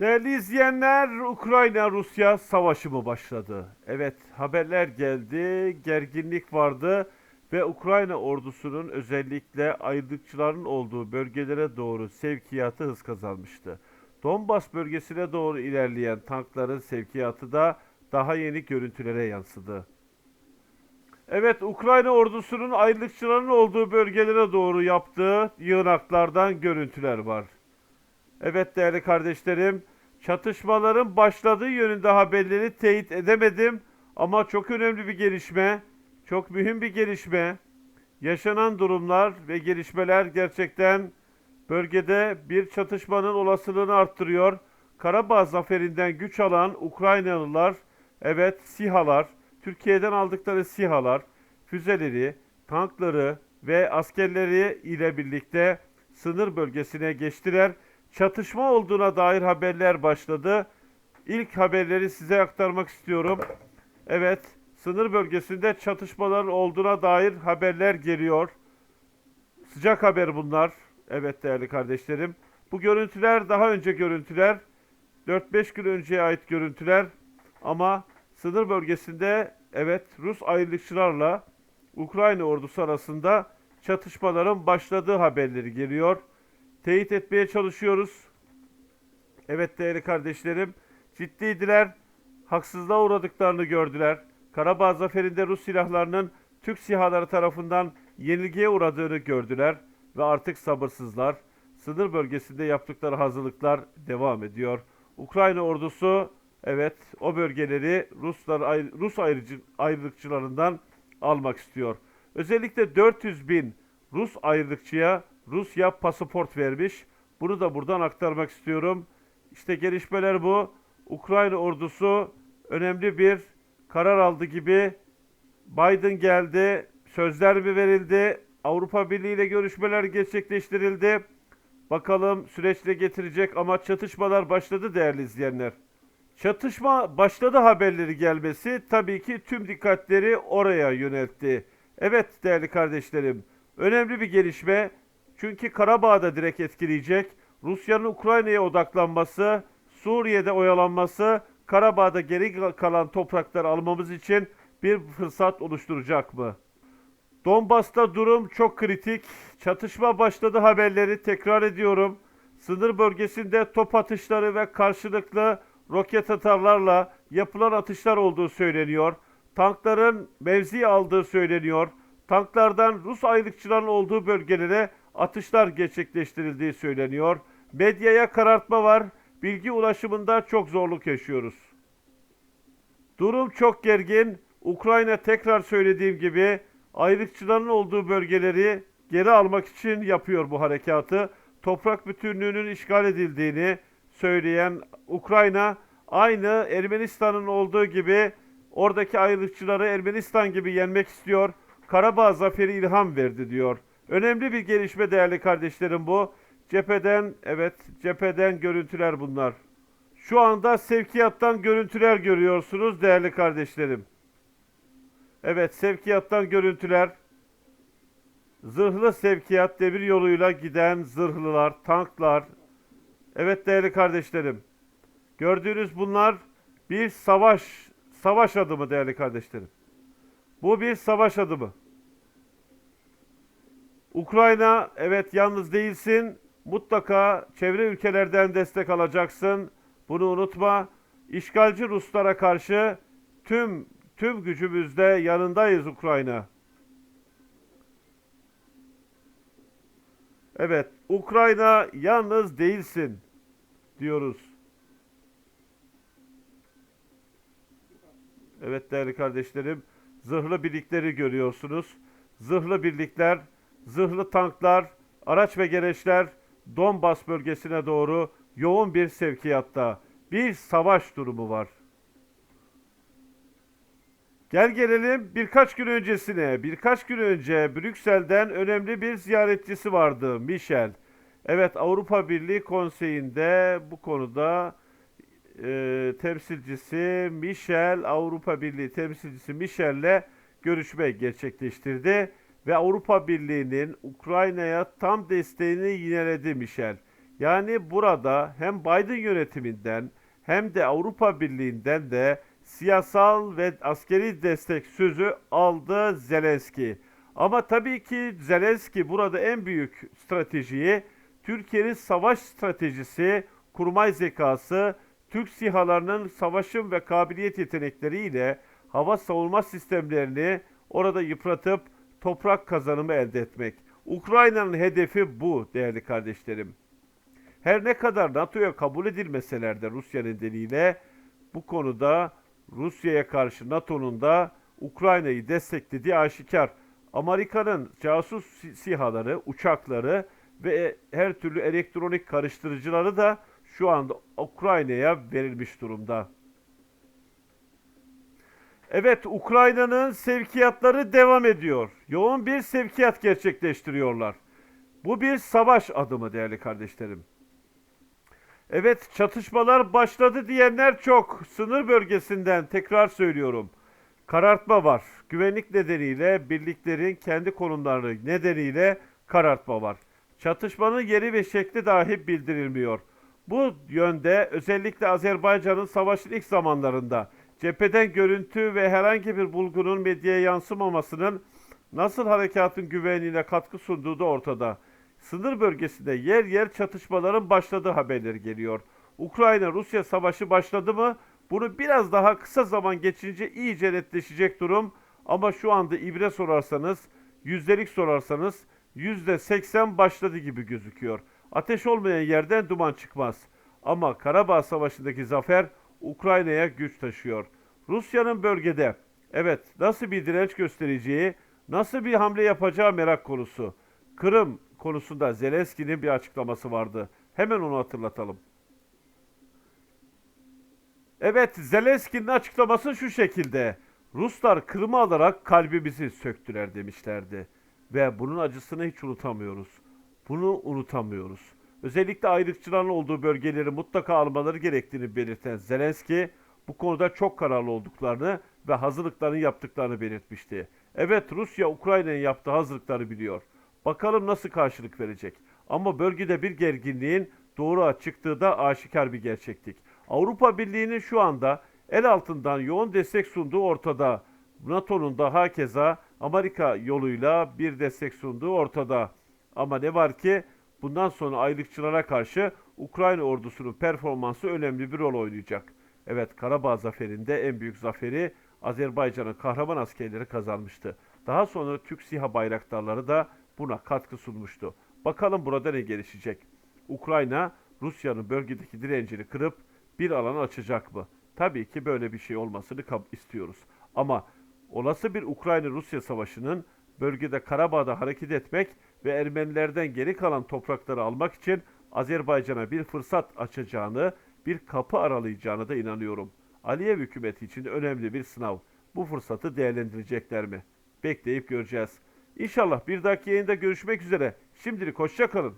Değerli izleyenler, Ukrayna-Rusya savaşı mı başladı? Evet, haberler geldi, gerginlik vardı ve Ukrayna ordusunun özellikle ayrılıkçıların olduğu bölgelere doğru sevkiyatı hız kazanmıştı. Donbas bölgesine doğru ilerleyen tankların sevkiyatı da daha yeni görüntülere yansıdı. Evet, Ukrayna ordusunun ayrılıkçıların olduğu bölgelere doğru yaptığı yığınaklardan görüntüler var. Evet değerli kardeşlerim, çatışmaların başladığı yönünde haberleri teyit edemedim ama çok önemli bir gelişme, çok mühim bir gelişme. Yaşanan durumlar ve gelişmeler gerçekten bölgede bir çatışmanın olasılığını arttırıyor. Karabağ zaferinden güç alan Ukraynalılar, evet SİHA'lar, Türkiye'den aldıkları SİHA'lar, füzeleri, tankları ve askerleri ile birlikte sınır bölgesine geçtiler. Çatışma olduğuna dair haberler başladı. İlk haberleri size aktarmak istiyorum. Evet, sınır bölgesinde çatışmaların olduğuna dair haberler geliyor. Sıcak haber bunlar. Evet değerli kardeşlerim. Bu görüntüler daha önce görüntüler. 4-5 gün önceye ait görüntüler. Ama sınır bölgesinde evet Rus ayrılıkçılarla Ukrayna ordusu arasında çatışmaların başladığı haberleri geliyor. Teyit etmeye çalışıyoruz. Evet değerli kardeşlerim, ciddiydiler. Haksızlığa uğradıklarını gördüler. Karabağ zaferinde Rus silahlarının Türk sihaları tarafından yenilgiye uğradığını gördüler ve artık sabırsızlar. Sınır bölgesinde yaptıkları hazırlıklar devam ediyor. Ukrayna ordusu evet o bölgeleri Ruslar Rus ayrıcı, ayrılıkçılarından almak istiyor. Özellikle 400 bin Rus ayrılıkçıya Rusya pasaport vermiş. Bunu da buradan aktarmak istiyorum. İşte gelişmeler bu. Ukrayna ordusu önemli bir karar aldı gibi. Biden geldi. Sözler mi verildi? Avrupa Birliği ile görüşmeler gerçekleştirildi. Bakalım süreçle getirecek ama çatışmalar başladı değerli izleyenler. Çatışma başladı haberleri gelmesi tabii ki tüm dikkatleri oraya yöneltti. Evet değerli kardeşlerim, önemli bir gelişme. Çünkü Karabağ'da direkt etkileyecek. Rusya'nın Ukrayna'ya odaklanması, Suriye'de oyalanması, Karabağ'da geri kalan toprakları almamız için bir fırsat oluşturacak mı? Donbas'ta durum çok kritik. Çatışma başladı haberleri tekrar ediyorum. Sınır bölgesinde top atışları ve karşılıklı roket atarlarla yapılan atışlar olduğu söyleniyor. Tankların mevzi aldığı söyleniyor. Tanklardan Rus ayrılıkçıların olduğu bölgelere atışlar gerçekleştirildiği söyleniyor. Medyaya karartma var. Bilgi ulaşımında çok zorluk yaşıyoruz. Durum çok gergin. Ukrayna tekrar söylediğim gibi ayrılıkçıların olduğu bölgeleri geri almak için yapıyor bu harekatı. Toprak bütünlüğünün işgal edildiğini söyleyen Ukrayna aynı Ermenistan'ın olduğu gibi oradaki ayrılıkçıları Ermenistan gibi yenmek istiyor. Karabağ zaferi ilham verdi diyor. Önemli bir gelişme değerli kardeşlerim bu. Cepheden evet cepheden görüntüler bunlar. Şu anda sevkiyattan görüntüler görüyorsunuz değerli kardeşlerim. Evet sevkiyattan görüntüler. Zırhlı sevkiyat demir yoluyla giden zırhlılar, tanklar. Evet değerli kardeşlerim. Gördüğünüz bunlar bir savaş savaş adımı değerli kardeşlerim. Bu bir savaş adımı. Ukrayna evet yalnız değilsin. Mutlaka çevre ülkelerden destek alacaksın. Bunu unutma. İşgalci Ruslara karşı tüm tüm gücümüzle yanındayız Ukrayna. Evet, Ukrayna yalnız değilsin diyoruz. Evet değerli kardeşlerim, zırhlı birlikleri görüyorsunuz. Zırhlı birlikler, zırhlı tanklar, araç ve gereçler Donbas bölgesine doğru yoğun bir sevkiyatta. Bir savaş durumu var. Gel gelelim birkaç gün öncesine. Birkaç gün önce Brüksel'den önemli bir ziyaretçisi vardı Michel. Evet Avrupa Birliği Konseyi'nde bu konuda e, temsilcisi Michel, Avrupa Birliği temsilcisi Michel'le görüşme gerçekleştirdi ve Avrupa Birliği'nin Ukrayna'ya tam desteğini yineledi Michel. Yani burada hem Biden yönetiminden hem de Avrupa Birliği'nden de siyasal ve askeri destek sözü aldı Zelenski. Ama tabii ki Zelenski burada en büyük stratejiyi Türkiye'nin savaş stratejisi, kurmay zekası, Türk SİHA'larının savaşım ve kabiliyet yetenekleriyle hava savunma sistemlerini orada yıpratıp toprak kazanımı elde etmek. Ukrayna'nın hedefi bu değerli kardeşlerim. Her ne kadar NATO'ya kabul edilmeseler de Rusya nedeniyle bu konuda Rusya'ya karşı NATO'nun da Ukrayna'yı desteklediği aşikar. Amerika'nın casus si- sihaları, uçakları ve her türlü elektronik karıştırıcıları da şu anda Ukrayna'ya verilmiş durumda. Evet, Ukrayna'nın sevkiyatları devam ediyor. Yoğun bir sevkiyat gerçekleştiriyorlar. Bu bir savaş adımı değerli kardeşlerim. Evet, çatışmalar başladı diyenler çok. Sınır bölgesinden tekrar söylüyorum. Karartma var. Güvenlik nedeniyle birliklerin kendi konumları nedeniyle karartma var. Çatışmanın yeri ve şekli dahi bildirilmiyor. Bu yönde özellikle Azerbaycan'ın savaşın ilk zamanlarında cepheden görüntü ve herhangi bir bulgunun medyaya yansımamasının nasıl harekatın güvenliğine katkı sunduğu da ortada. Sınır bölgesinde yer yer çatışmaların başladığı haberleri geliyor. Ukrayna-Rusya savaşı başladı mı? Bunu biraz daha kısa zaman geçince iyice netleşecek durum. Ama şu anda ibre sorarsanız, yüzdelik sorarsanız yüzde seksen başladı gibi gözüküyor. Ateş olmayan yerden duman çıkmaz. Ama Karabağ Savaşı'ndaki zafer Ukrayna'ya güç taşıyor. Rusya'nın bölgede evet nasıl bir direnç göstereceği, nasıl bir hamle yapacağı merak konusu. Kırım konusunda Zelenski'nin bir açıklaması vardı. Hemen onu hatırlatalım. Evet, Zelenski'nin açıklaması şu şekilde. Ruslar Kırım'ı alarak kalbimizi söktüler demişlerdi. Ve bunun acısını hiç unutamıyoruz. Bunu unutamıyoruz. Özellikle ayrıkçıların olduğu bölgeleri mutlaka almaları gerektiğini belirten Zelenski, bu konuda çok kararlı olduklarını ve hazırlıklarını yaptıklarını belirtmişti. Evet, Rusya Ukrayna'nın yaptığı hazırlıkları biliyor. Bakalım nasıl karşılık verecek. Ama bölgede bir gerginliğin doğru çıktığı da aşikar bir gerçeklik. Avrupa Birliği'nin şu anda el altından yoğun destek sunduğu ortada. NATO'nun da hakeza Amerika yoluyla bir destek sunduğu ortada. Ama ne var ki bundan sonra aylıkçılara karşı Ukrayna ordusunun performansı önemli bir rol oynayacak. Evet Karabağ zaferinde en büyük zaferi Azerbaycan'ın kahraman askerleri kazanmıştı. Daha sonra Türk SİHA bayraktarları da buna katkı sunmuştu. Bakalım burada ne gelişecek? Ukrayna Rusya'nın bölgedeki direncini kırıp bir alan açacak mı? Tabii ki böyle bir şey olmasını istiyoruz. Ama olası bir Ukrayna-Rusya savaşının bölgede Karabağ'da hareket etmek ve Ermenilerden geri kalan toprakları almak için Azerbaycan'a bir fırsat açacağını, bir kapı aralayacağını da inanıyorum. Aliyev hükümeti için önemli bir sınav. Bu fırsatı değerlendirecekler mi? Bekleyip göreceğiz. İnşallah bir dahaki yayında görüşmek üzere. Şimdilik hoşça kalın.